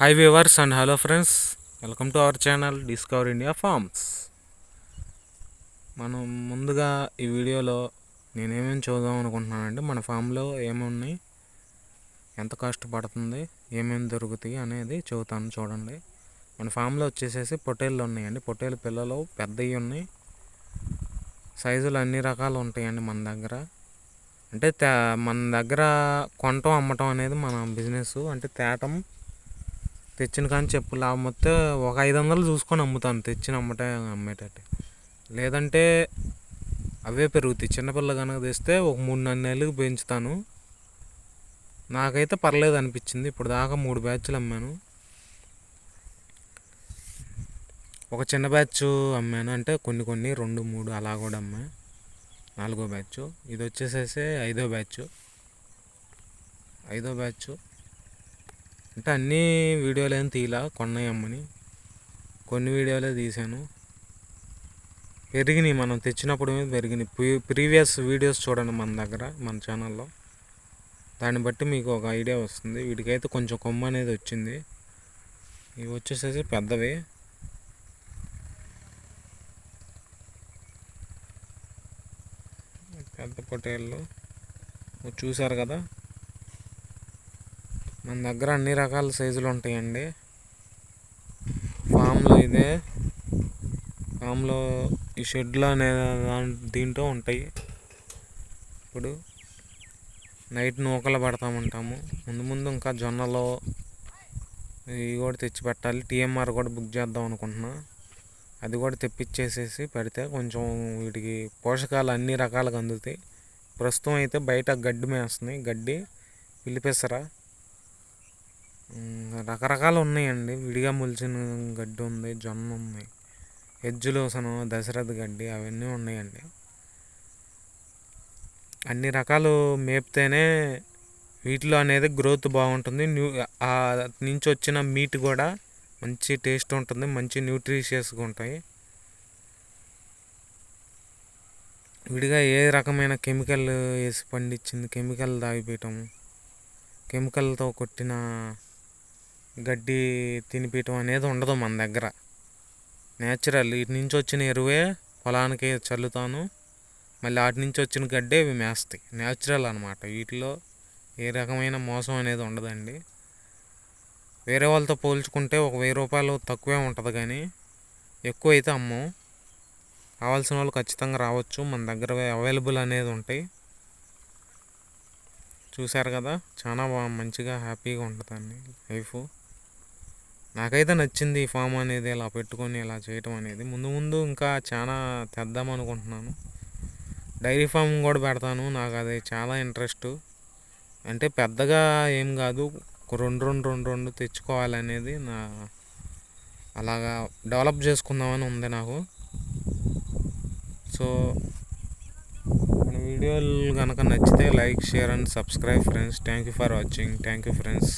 Hi viewers and hello friends welcome to our channel Discover India Farms మనం ముందుగా ఈ వీడియోలో నేనేమేమి చూద్దాం అనుకుంటున్నానంటే మన ఫామ్లో ఏమున్నాయి ఎంత కాస్ట్ పడుతుంది ఏమేమి దొరుకుతాయి అనేది చూతాను చూడండి. మన ఫామ్లో వచ్చేసేసి పొట్టేళ్ళు ఉన్నాయండి. పొట్టేలు పిల్లలు పెద్దవి ఉన్నాయి. సైజులు అన్ని రకాలు ఉంటాయండి మన దగ్గర. అంటే తే మన దగ్గర కొనటం అమ్మటం అనేది మన బిజినెస్ అంటే తేటం తెచ్చిన కానీ చెప్పు. లాభం వస్తే ఒక ఐదు వందలు చూసుకొని అమ్ముతాను. తెచ్చిన అమ్మటే అమ్మేటట్టు. లేదంటే అవే పెరుగుతాయి. చిన్నపిల్ల కనుక తెస్తే ఒక మూడు నాలుగు నెలలకు పెంచుతాను. నాకైతే పర్లేదు అనిపించింది. ఇప్పుడు దాకా మూడు బ్యాచ్లు అమ్మాను. ఒక చిన్న బ్యాచ్ అమ్మాను. అంటే కొన్ని కొన్ని రెండు మూడు అలా కూడా అమ్మా. నాలుగో బ్యాచ్. ఇది వచ్చేసేసి ఐదో బ్యాచ్. ఐదో బ్యాచ్. అంటే అన్ని వీడియోలు ఏం తీలా కొన్నాయి అమ్మని కొన్ని వీడియోలే తీశాను. పెరిగినాయి మనం తెచ్చినప్పుడు మీద పెరిగినాయి. ప్రీవియస్ వీడియోస్ చూడండి మన దగ్గర మన ఛానల్లో. దాన్ని బట్టి మీకు ఒక ఐడియా వస్తుంది. వీటికైతే కొంచెం కొమ్మ అనేది వచ్చింది. ఇవి వచ్చేసేసి పెద్దవి. పెద్ద పొటేళ్ళు చూసారు కదా? మన దగ్గర అన్ని రకాల సైజులు ఉంటాయండి. ఫామ్లో ఇదే. ఫామ్లో ఈ షెడ్లో అనే దీంట్లో ఉంటాయి. ఇప్పుడు నైట్ నూకలు పడతామంటాము. ముందు ముందు ఇంకా జొన్నలో ఇవి కూడా తెచ్చి పెట్టాలి. టీఎంఆర్ కూడా బుక్ చేద్దాం అనుకుంటున్నా. అది కూడా తెప్పించేసేసి పెడితే కొంచెం వీటికి పోషకాలు అన్ని రకాలుగా అందుతాయి. ప్రస్తుతం అయితే బయట గడ్డి మేస్తున్నాయి. గడ్డి పిలిపిస్తారా రకరకాలు ఉన్నాయండి విడిగా మొలిచిన గడ్డి ఉంది జొన్న ఉంది ఎజ్జులోసన దశరథ గడ్డి అవన్నీ ఉన్నాయండి. అన్ని రకాలు మేపితేనే వీటిలో అనేది గ్రోత్ బాగుంటుంది. న్యూ నుంచి వచ్చిన మీట్ కూడా మంచి టేస్ట్ ఉంటుంది మంచి న్యూట్రిషియస్గా ఉంటాయి. విడిగా ఏ రకమైన కెమికల్ వేసి పండించింది? కెమికల్ తాగిపోయటం కెమికల్తో కొట్టిన గడ్డి తినిపించడం అనేది ఉండదు మన దగ్గర. నేచురల్ ఇటు నుంచి వచ్చిన ఎరువే పొలానికి చల్లుతాను. మళ్ళీ వాటి నుంచి వచ్చిన గడ్డే ఇవి మేస్తాయి. న్యాచురల్ అనమాట వీటిలో ఏ రకమైన మోసం అనేది ఉండదండి. వేరే వాళ్ళతో పోల్చుకుంటే ఒక వెయ్యి రూపాయలు తక్కువే ఉంటుంది కానీ ఎక్కువ అయితే అమ్మం. కావాల్సిన వాళ్ళు ఖచ్చితంగా రావచ్చు. మన దగ్గర అవైలబుల్ అనేది ఉంటాయి. చూశారు కదా? చాలా బాగా మంచిగా హ్యాపీగా ఉంటుందండి. లైఫ్ నాకైతే నచ్చింది ఈ ఫామ్ అనేది ఇలా పెట్టుకొని ఇలా చేయటం అనేది. ముందు ముందు ఇంకా చాలా తెద్దాం అనుకుంటున్నాను. డైరీ ఫామ్ కూడా పెడతాను నాకు అది చాలా ఇంట్రెస్ట్. అంటే పెద్దగా ఏం కాదు రెండు రెండు రెండు రెండు తెచ్చుకోవాలనేది నా అలాగా డెవలప్ చేసుకుందామని ఉంది నాకు. సో మన వీడియోలు కనుక నచ్చితే like share and subscribe friends. Thank you for watching. Thank you friends.